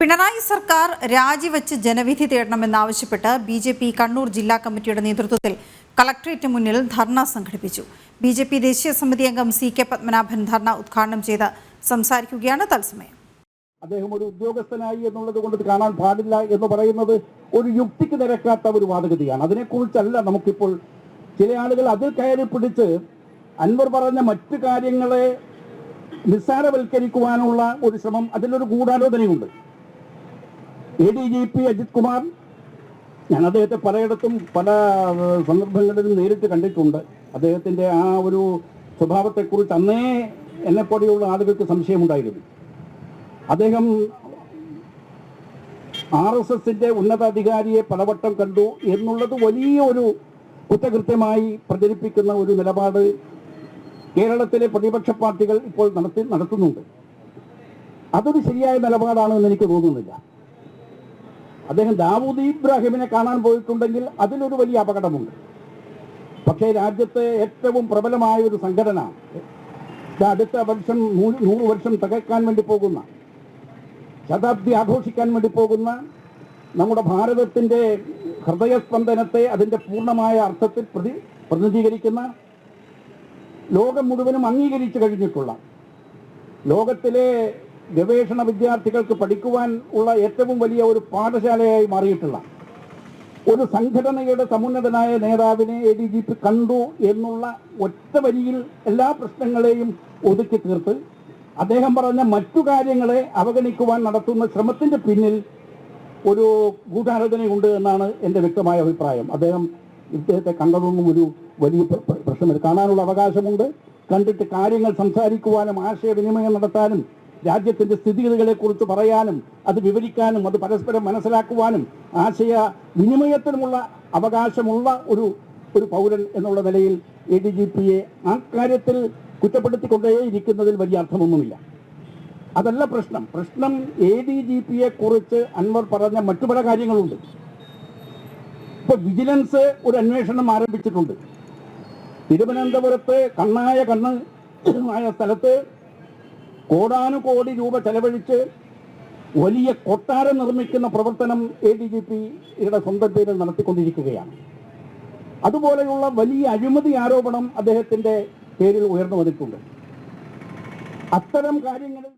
പിണറായി സർക്കാർ രാജിവെച്ച് ജനവിധി തേടണമെന്നാവശ്യപ്പെട്ട് ബി ജെ പി കണ്ണൂർ ജില്ലാ കമ്മിറ്റിയുടെ നേതൃത്വത്തിൽ കളക്ട്രേറ്റ് മുന്നിൽ ധർണ സംഘടിപ്പിച്ചു. ബി ജെ പി ദേശീയ സമിതി അംഗം സി കെ പത്മനാഭൻ ധർണ ഉദ്ഘാടനം ചെയ്ത് സംസാരിക്കുകയാണ് തത്സമയം. അദ്ദേഹം ഒരു ഉദ്യോഗസ്ഥനായി എന്നുള്ളത് കൊണ്ട് കാണാൻ പാടില്ല എന്ന് പറയുന്നത് ഒരു യുക്തിക്ക് നിരക്കാത്ത ഒരു വാദഗതിയാണ്. അതിനെക്കുറിച്ചല്ല നമുക്കിപ്പോൾ ചില ആളുകൾ അതിൽ കയറി പിടിച്ച് അൻവർ പറഞ്ഞ മറ്റു കാര്യങ്ങളെ നിസ്സാരവൽക്കരിക്കുവാനുള്ള ഒരു ശ്രമം അതിലൊരു ഗൂഢാലോചനയുണ്ട്. A D G P Ajith Kumar ഞാൻ അദ്ദേഹത്തെ പലയിടത്തും പല സന്ദർഭങ്ങളിലും നേരിട്ട് കണ്ടിട്ടുണ്ട്. അദ്ദേഹത്തിന്റെ ആ ഒരു സ്വഭാവത്തെക്കുറിച്ച് അന്നേ എന്നെപ്പോലെയുള്ള ആളുകൾക്ക് സംശയമുണ്ടായിരുന്നു. അദ്ദേഹം ആർ എസ് എസിന്റെ ഉന്നതാധികാരിയെ പലവട്ടം കണ്ടു എന്നുള്ളത് വലിയ ഒരു കുറ്റകൃത്യമായി പ്രചരിപ്പിക്കുന്ന ഒരു നിലപാട് കേരളത്തിലെ പ്രതിപക്ഷ പാർട്ടികൾ ഇപ്പോൾ നടത്തി നടത്തുന്നുണ്ട്. അതൊരു ശരിയായ നിലപാടാണെന്ന് എനിക്ക് തോന്നുന്നില്ല. അദ്ദേഹം ദാവൂദ് ഇബ്രാഹിമിനെ കാണാൻ പോയിട്ടുണ്ടെങ്കിൽ അതിലൊരു വലിയ അപകടമുണ്ട്. പക്ഷേ രാജ്യത്തെ ഏറ്റവും പ്രബലമായ ഒരു സംഘടന അടുത്ത വർഷം നൂറ് വർഷം തകർക്കാൻ വേണ്ടി പോകുന്ന ശതാബ്ദി ആഘോഷിക്കാൻ വേണ്ടി പോകുന്ന നമ്മുടെ ഭാരതത്തിന്റെ ഹൃദയസ്പന്ദനത്തെ അതിന്റെ പൂർണമായ അർത്ഥത്തിൽ പ്രതി പ്രതിനിധീകരിക്കുന്ന ലോകം മുഴുവനും അംഗീകരിച്ചു കഴിഞ്ഞിട്ടുള്ള ലോകത്തിലെ ഗവേഷണ വിദ്യാർത്ഥികൾക്ക് പഠിക്കുവാൻ ഉള്ള ഏറ്റവും വലിയ ഒരു പാഠശാലയായി മാറിയിട്ടുള്ള ഒരു സംഘടനയുടെ സമുന്നതനായ നേതാവിനെ എ ഡി ജി പി കണ്ടു എന്നുള്ള ഒറ്റ വരിയിൽ എല്ലാ പ്രശ്നങ്ങളെയും ഒതുക്കി തീർത്ത് അദ്ദേഹം പറഞ്ഞ മറ്റു കാര്യങ്ങളെ അവഗണിക്കുവാൻ നടത്തുന്ന ശ്രമത്തിന്റെ പിന്നിൽ ഒരു ഗൂഢാലോചനയുണ്ട് എന്നാണ് എന്റെ വ്യക്തമായ അഭിപ്രായം. അദ്ദേഹം ഇദ്ദേഹത്തെ കണ്ടതൊന്നും ഒരു വലിയ പ്ര- പ്ര- പ്രശ്നമില്ല. കാണാനുള്ള അവകാശമുണ്ട്. കണ്ടിട്ട് കാര്യങ്ങൾ സംസാരിക്കുവാനും ആശയവിനിമയം നടത്താനും രാജ്യത്തിന്റെ സ്ഥിതിഗതികളെ കുറിച്ച് പറയാനും അത് വിവരിക്കാനും അത് പരസ്പരം മനസ്സിലാക്കുവാനും ആശയ വിനിമയത്തിനുമുള്ള അവകാശമുള്ള ഒരു ഒരു പൗരൻ എന്നുള്ള നിലയിൽ എ ഡി ജി പിയെ ആ കാര്യത്തിൽ കുറ്റപ്പെടുത്തിക്കൊണ്ടേയിരിക്കുന്നതിൽ വലിയ അർത്ഥമൊന്നുമില്ല. അതല്ല പ്രശ്നം. പ്രശ്നം എ ഡി ജി പിയെ കുറിച്ച് അൻവർ പറഞ്ഞ മറ്റു പല കാര്യങ്ങളുണ്ട്. ഇപ്പൊ വിജിലൻസ് ഒരു അന്വേഷണം ആരംഭിച്ചിട്ടുണ്ട്. തിരുവനന്തപുരത്ത് കണ്ണായ കണ്ണ് ആയ സ്ഥലത്ത് കോടാനുകോടി രൂപ ചെലവഴിച്ച് വലിയ കൊട്ടാരം നിർമ്മിക്കുന്ന പ്രവർത്തനം എ ഡി ജി പിയുടെ സ്വന്തം പേരിൽ നടത്തിക്കൊണ്ടിരിക്കുകയാണ്. അതുപോലെയുള്ള വലിയ അഴിമതി ആരോപണം അദ്ദേഹത്തിന്റെ പേരിൽ ഉയർന്നു വന്നിട്ടുണ്ട്. അത്തരം കാര്യങ്ങളിൽ